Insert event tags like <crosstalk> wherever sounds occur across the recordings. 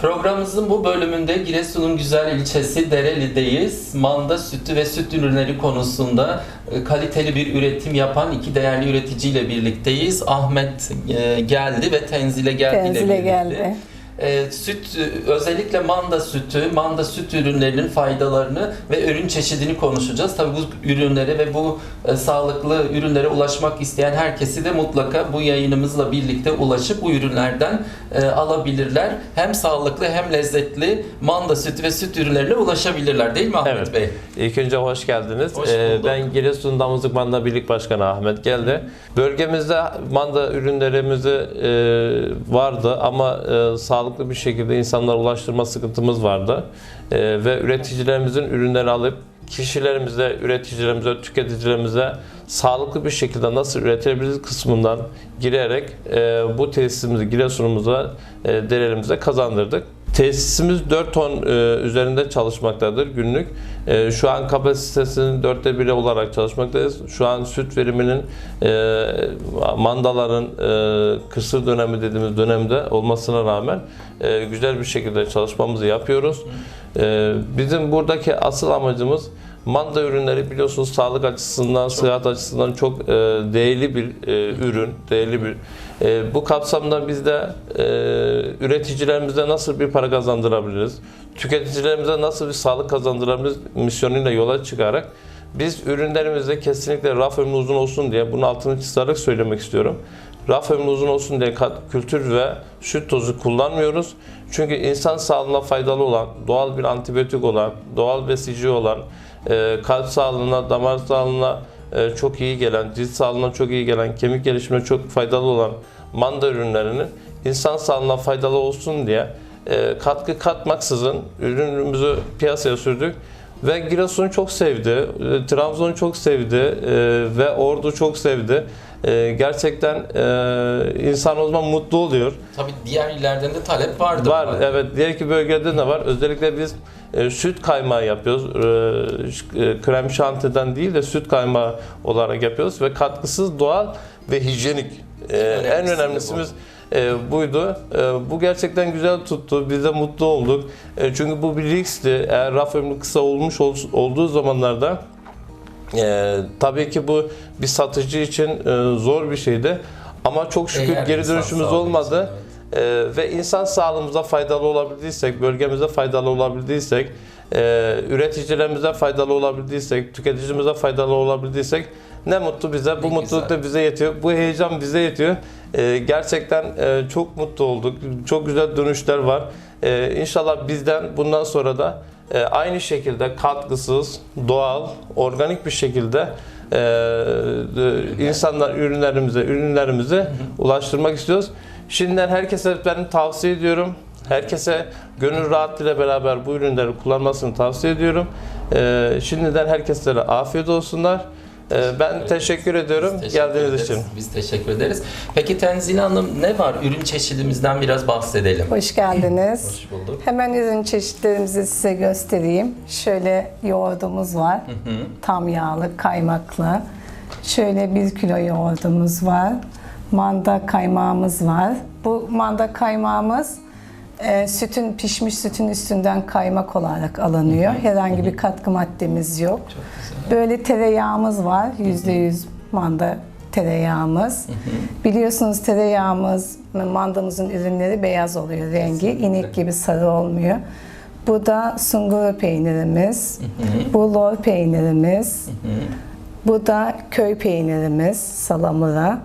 Programımızın bu bölümünde Giresun'un güzel ilçesi Dereli'deyiz. Manda sütü ve süt ürünleri konusunda e, kaliteli bir üretim yapan iki değerli üreticiyle birlikteyiz. Ahmet e, geldi ve Tenzile geldi ile Tenzile geldi. E, süt özellikle manda sütü, manda süt ürünlerinin faydalarını ve ürün çeşidini konuşacağız. Tabii bu ürünlere ve bu e, sağlıklı ürünlere ulaşmak isteyen herkesi de mutlaka bu yayınımızla birlikte ulaşıp bu ürünlerden e, alabilirler. Hem sağlıklı hem lezzetli manda sütü ve süt ürünlerine ulaşabilirler değil mi Ahmet Evet. Bey? İlk önce hoş geldiniz. Hoş Ee, ben Giresun Damızlık Manda Birlik Başkanı Ahmet geldi. Bölgemizde manda ürünlerimizi e, vardı ama e, sağlıklı bir şekilde insanlara ulaştırma sıkıntımız vardı. E, ve üreticilerimizin ürünleri alıp kişilerimize, üreticilerimize, tüketicilerimize sağlıklı bir şekilde nasıl üretebiliriz kısmından girerek e, bu tesisimizi Giresun'umuza, e, Derelimize kazandırdık. Tesisimiz 4 ton e, üzerinde çalışmaktadır günlük. E, şu an kapasitesinin dörtte biri olarak çalışmaktayız. Şu an süt veriminin e, mandaların e, kısır dönemi dediğimiz dönemde olmasına rağmen e, güzel bir şekilde çalışmamızı yapıyoruz. Bizim buradaki asıl amacımız manda ürünleri biliyorsunuz sağlık açısından, sıhhat açısından çok değerli bir ürün, değerli bir e, bu kapsamda biz de e, üreticilerimize nasıl bir para kazandırabiliriz, tüketicilerimize nasıl bir sağlık kazandırabiliriz misyonuyla yola çıkarak biz ürünlerimizde kesinlikle raf ömrü uzun olsun diye bunun altını çizerek söylemek istiyorum. Raf ömrü uzun olsun diye kültür ve süt tozu kullanmıyoruz. Çünkü insan sağlığına faydalı olan, doğal bir antibiyotik olan, doğal besici olan, e, kalp sağlığına, damar sağlığına e, çok iyi gelen, cilt sağlığına çok iyi gelen, kemik gelişimine çok faydalı olan manda ürünlerinin insan sağlığına faydalı olsun diye e, katkı katmaksızın ürünümüzü piyasaya sürdük. Ve Giresun çok sevdi, e, Trabzon çok sevdi e, ve Ordu çok sevdi. E, gerçekten e, insan o zaman mutlu oluyor. Tabii diğer illerden de talep vardır. Var evet diğer iki bölgede de var. Özellikle biz e, süt kaymağı yapıyoruz. E, e, krem şantiden değil de süt kaymağı olarak yapıyoruz ve katkısız doğal ve hijyenik. E, önemlisi en önemlisimiz e, buydu. E, bu gerçekten güzel tuttu. Biz de mutlu olduk. E, çünkü bu bir riskti. Eğer raf ömrü kısa olmuş ol- olduğu zamanlarda e, tabii ki bu bir satıcı için e, zor bir şeydi. Ama çok şükür Eğer geri dönüşümüz olmadı. için, evet. Ee, ve insan sağlığımıza faydalı olabildiysek, bölgemize faydalı olabildiysek, e, üreticilerimize faydalı olabildiysek, tüketicimize faydalı olabildiysek ne mutlu bize. Bu Ne mutluluk güzel. da bize yetiyor. Bu heyecan bize yetiyor. Ee, gerçekten e, çok mutlu olduk. Çok güzel dönüşler var. Ee, inşallah bizden bundan sonra da e, aynı şekilde katkısız, doğal, organik bir şekilde e, e, insanlar ürünlerimize ürünlerimize ulaştırmak istiyoruz. Şimdiden herkese ben tavsiye ediyorum. Herkese gönül rahatlığıyla beraber bu ürünleri kullanmasını tavsiye ediyorum. E, şimdiden herkese afiyet olsunlar. E, ben teşekkür ediyorum Biz teşekkür geldiğiniz ederiz. için. Biz teşekkür ederiz. Peki Tenzile Hanım ne var? Ürün çeşidimizden biraz bahsedelim. Hoş geldiniz. Hoş bulduk. Hemen ürün çeşitlerimizi size göstereyim. Şöyle yoğurdumuz var. Tam yağlı, kaymaklı. Şöyle bir kilo yoğurdumuz var. Manda kaymağımız var. Bu manda kaymağımız e, sütün pişmiş sütün üstünden kaymak olarak alınıyor. Herhangi bir katkı maddemiz yok. Çok güzel. Böyle tereyağımız var. %100 manda tereyağımız. Biliyorsunuz tereyağımız, mandamızın ürünleri beyaz oluyor rengi. İnek gibi sarı olmuyor. Bu da sungura peynirimiz. Bu lor peynirimiz. Bu da köy peynirimiz, salamura.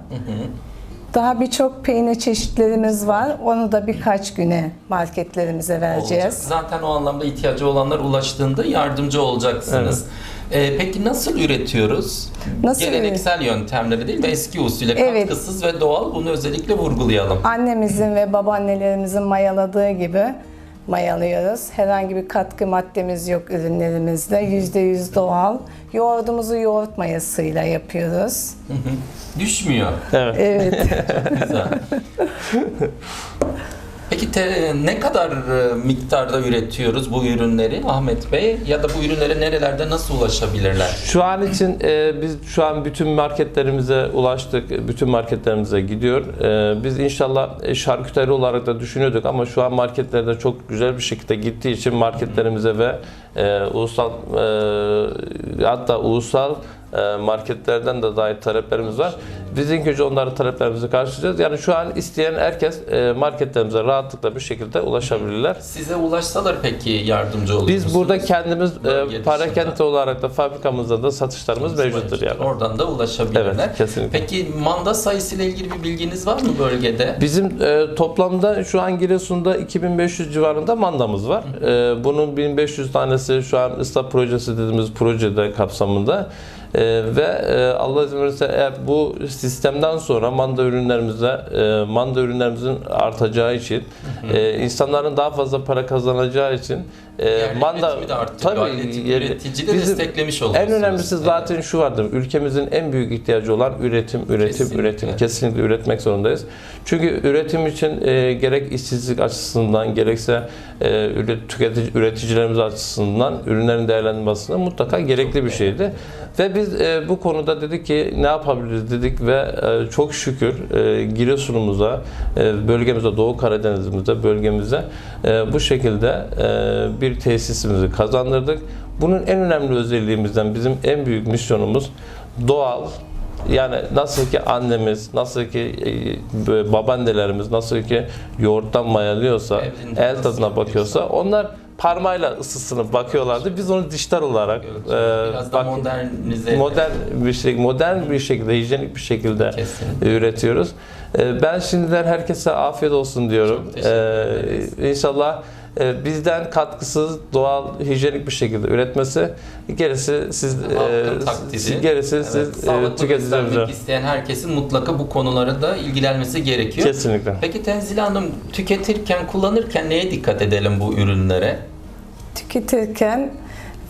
Daha birçok peynir çeşitlerimiz var. Onu da birkaç güne marketlerimize vereceğiz. Olacak. Zaten o anlamda ihtiyacı olanlar ulaştığında yardımcı olacaksınız. Ee, peki nasıl üretiyoruz? Nasıl Geleneksel yöntemleri değil mi? Eski usulü Evet. katkısız ve doğal. Bunu özellikle vurgulayalım. Annemizin ve babaannelerimizin mayaladığı gibi mayalıyoruz. Herhangi bir katkı maddemiz yok ürünlerimizde. %100 doğal. Yoğurdumuzu yoğurt mayasıyla yapıyoruz. Hı <laughs> hı. Düşmüyor. Evet. Evet. Güzel. <laughs> Peki te- ne kadar e, miktarda üretiyoruz bu ürünleri Ahmet Bey? Ya da bu ürünlere nerelerde nasıl ulaşabilirler? Şu an için e, biz şu an bütün marketlerimize ulaştık. Bütün marketlerimize gidiyor. E, biz inşallah e, şarküteri olarak da düşünüyorduk ama şu an marketlerde çok güzel bir şekilde gittiği için marketlerimize ve e, ulusal e, hatta ulusal e, marketlerden de dair taleplerimiz var. Biz ilk önce onların taleplerimizi karşılayacağız. Yani şu an isteyen herkes e, marketlerimize rahatlıkla bir şekilde ulaşabilirler. Size ulaşsalar peki yardımcı olur Biz musunuz? burada kendimiz Bölge e, dışında. parakende olarak da fabrikamızda da satışlarımız mevcuttur yani. Oradan da ulaşabilirler. Evet, kesinlikle. Peki manda sayısıyla ilgili bir bilginiz var mı bölgede? Bizim e, toplamda şu an Giresun'da 2500 civarında mandamız var. E, bunun 1500 tanesi şu an ıslah projesi dediğimiz projede kapsamında. E, ve e, Allah izin verirse eğer bu sistemden sonra manda ürünlerimize e, manda ürünlerimizin artacağı için e, insanların daha fazla para kazanacağı için e, Yerli manda yerli- üretici de desteklemiş en oluyorsunuz. önemlisi zaten şu vardır. Ülkemizin en büyük ihtiyacı olan üretim, üretim, Kesinlikle. üretim. Kesinlikle üretmek zorundayız. Çünkü üretim için e, gerek işsizlik açısından gerekse e, tüketici üreticilerimiz açısından ürünlerin değerlendirilmesinde mutlaka gerekli bir şeydi. Ve biz e, bu konuda dedik ki ne yapabiliriz dedik ve e, çok şükür e, Giresun'umuza, e, bölgemize, Doğu Karadeniz'imize, bölgemize bu şekilde bir tesisimizi kazandırdık. Bunun en önemli özelliğimizden bizim en büyük misyonumuz doğal, yani nasıl ki annemiz, nasıl ki babaannelerimiz, nasıl ki yoğurttan mayalıyorsa, Evinde el tadına bakıyorsa onlar parmağıyla ısısını bakıyorlardı. Biz onu dijital olarak Evet, e, Biraz da bak- modernize. modern bir şey, modern bir şekilde, hijyenik bir şekilde Kesinlikle. üretiyoruz. E, Ben şimdiden herkese afiyet olsun diyorum. Çok teşekkür ederiz. E, İnşallah e, bizden katkısız, doğal, hijyenik bir şekilde üretmesi, gerisi siz, e, Halkın takdiri. gerisi Evet, siz e, tüketicilerimize. isteyen herkesin mutlaka bu konulara da ilgilenmesi gerekiyor. Kesinlikle. Peki Tenzile Hanım tüketirken, kullanırken neye dikkat edelim bu ürünlere? Tüketirken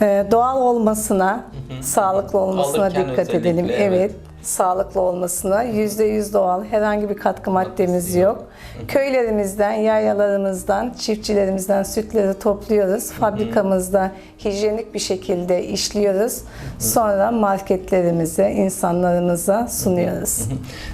e, doğal olmasına, sağlıklı olmasına Alırken dikkat edelim. evet. Evet. Sağlıklı olmasına. %100 doğal, herhangi bir katkı maddemiz yok. Köylerimizden, yaylalarımızdan, çiftçilerimizden sütleri topluyoruz. Fabrikamızda hijyenik bir şekilde işliyoruz. Sonra marketlerimize, insanlarımıza sunuyoruz.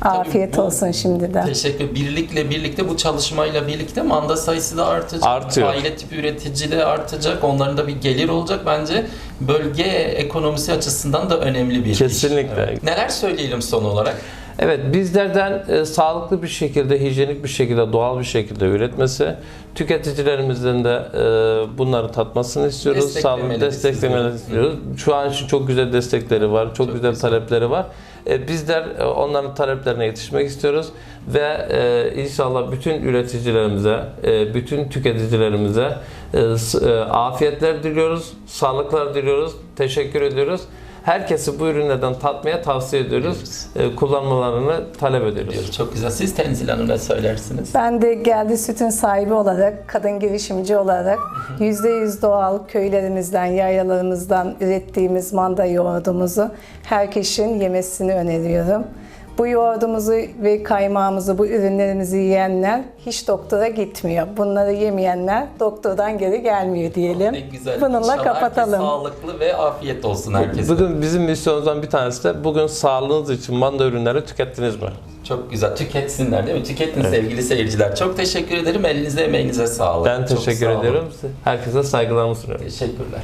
Afiyet bu- olsun şimdiden. Teşekkür. Birlikle birlikte bu çalışmayla birlikte manda sayısı da artacak. Artıyor. Aile tipi üretici de artacak. Onların da bir gelir olacak. Bence bölge ekonomisi açısından da önemli bir iş. Kesinlikle. Evet. Neler söyleyelim son olarak? Evet bizlerden e, sağlıklı bir şekilde, hijyenik bir şekilde, doğal bir şekilde üretmesi, tüketicilerimizden de e, bunları tatmasını istiyoruz. Desteklemelerini sizleri. istiyoruz. Şu an için çok güzel destekleri var, çok, Çok güzel, güzel. talepleri var. E, bizler e, onların taleplerine yetişmek istiyoruz ve e, inşallah bütün üreticilerimize, bütün tüketicilerimize afiyetler diliyoruz, sağlıklar diliyoruz, teşekkür ediyoruz. Herkesi bu ürünlerden tatmaya tavsiye ediyoruz. E, kullanmalarını talep ediyoruz. Diyoruz. Çok güzel. Siz Tenzile Hanım ne söylersiniz? Ben de Geldi Süt'ün sahibi olarak, kadın girişimci olarak %100 doğal köylerimizden, yaylalarımızdan ürettiğimiz manda yoğurdumuzu herkesin yemesini öneriyorum. Bu yoğurdumuzu ve kaymağımızı, bu ürünlerimizi yiyenler hiç doktora gitmiyor. Bunları yemeyenler doktordan geri gelmiyor diyelim. Ne güzel. Bununla İnşallah kapatalım. sağlıklı ve afiyet olsun herkese. Bugün bizim misyonumuzdan bir tanesi de bugün sağlığınız için manda ürünleri tükettiniz mi? Çok güzel. Tüketsinler değil mi? Tüketin sevgili seyirciler. Çok teşekkür ederim. Elinize emeğinize sağlık. Ben Çok teşekkür sağ olun. ediyorum. Herkese saygılarımı sunuyorum. Teşekkürler.